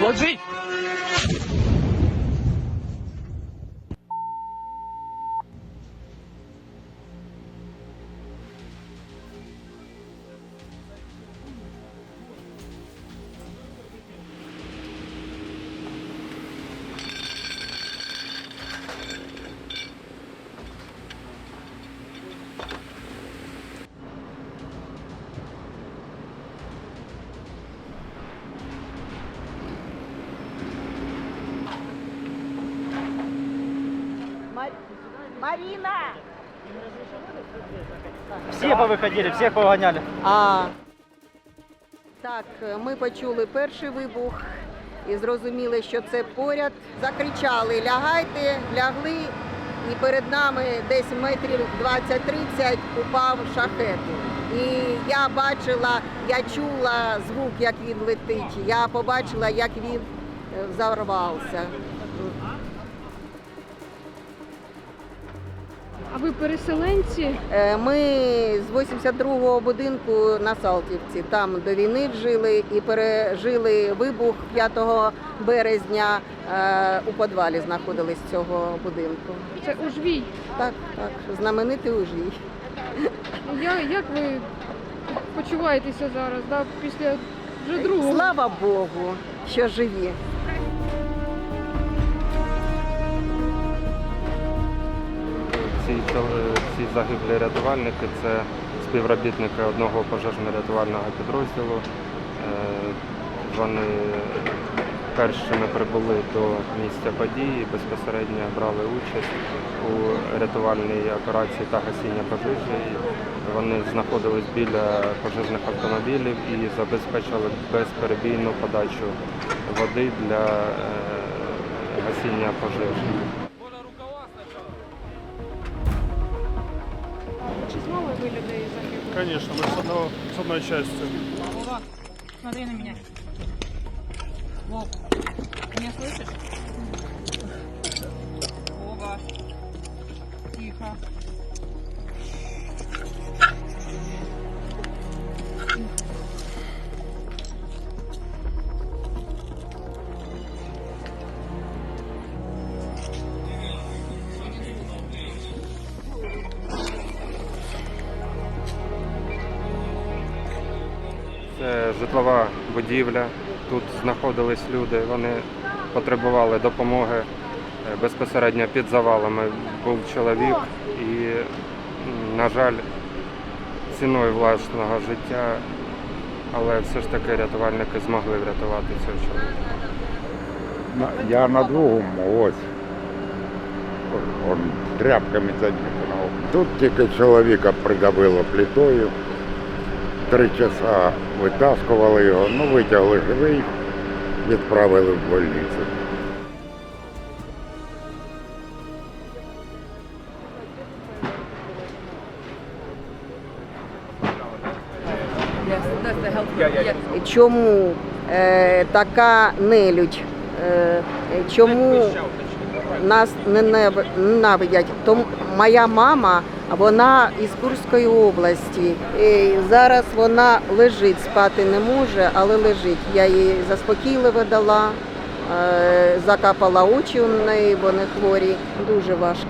国军。Марина! Все повыходили, всех повыгоняли. А. Так, ми почули перший вибух і зрозуміли, що це поряд. Закричали Лягайте, лягли, і перед нами десь метрів 20-30 упав шахет. І я бачила, я чула звук, як він летить. Я побачила, як він е, взорвався. А ви переселенці? Е, Ми з 82-го будинку на Салтівці там до війни жили і пережили вибух 5 березня. е, У підвалі знаходились цього будинку. Це Ужвій. Так, так, знаменитий ужій. Я, як ви почуваєтеся зараз, да, після вже другого? Слава Богу, що живі. Ці, ці загиблі рятувальники це співробітники одного пожежно-рятувального підрозділу. Е, Вони першими прибули до місця події, безпосередньо брали участь у рятувальній операції та гасіння пожежі. Вони знаходились біля пожежних автомобілів і забезпечили безперебійну подачу води для е, гасіння пожежі. Ви людей загиблих? Конечно, мы с, одного, с одной части. Вова, смотри на меня. Вов, ты меня слышишь? Вова, тихо. Житлова будівля. Тут знаходились люди, вони потребували допомоги. Е, Безпосередньо під завалами був чоловік і, на жаль, ціною власного життя, але все ж таки рятувальники змогли врятувати цього чоловіка. Я на другому, ось. Он тряпками задіхав. Тут тільки чоловіка придавило плитою. Три часа витаскували його, ну витягли живий, відправили в больницю. Чому е, така нелюдь? Е, чому нас не ненавидять? Тому моя мама, вона із Курської області. І зараз вона лежить, спати не може, але лежить. Я їй заспокійливо дала, е, закапала очі у неї, вони хворі. Дуже важко.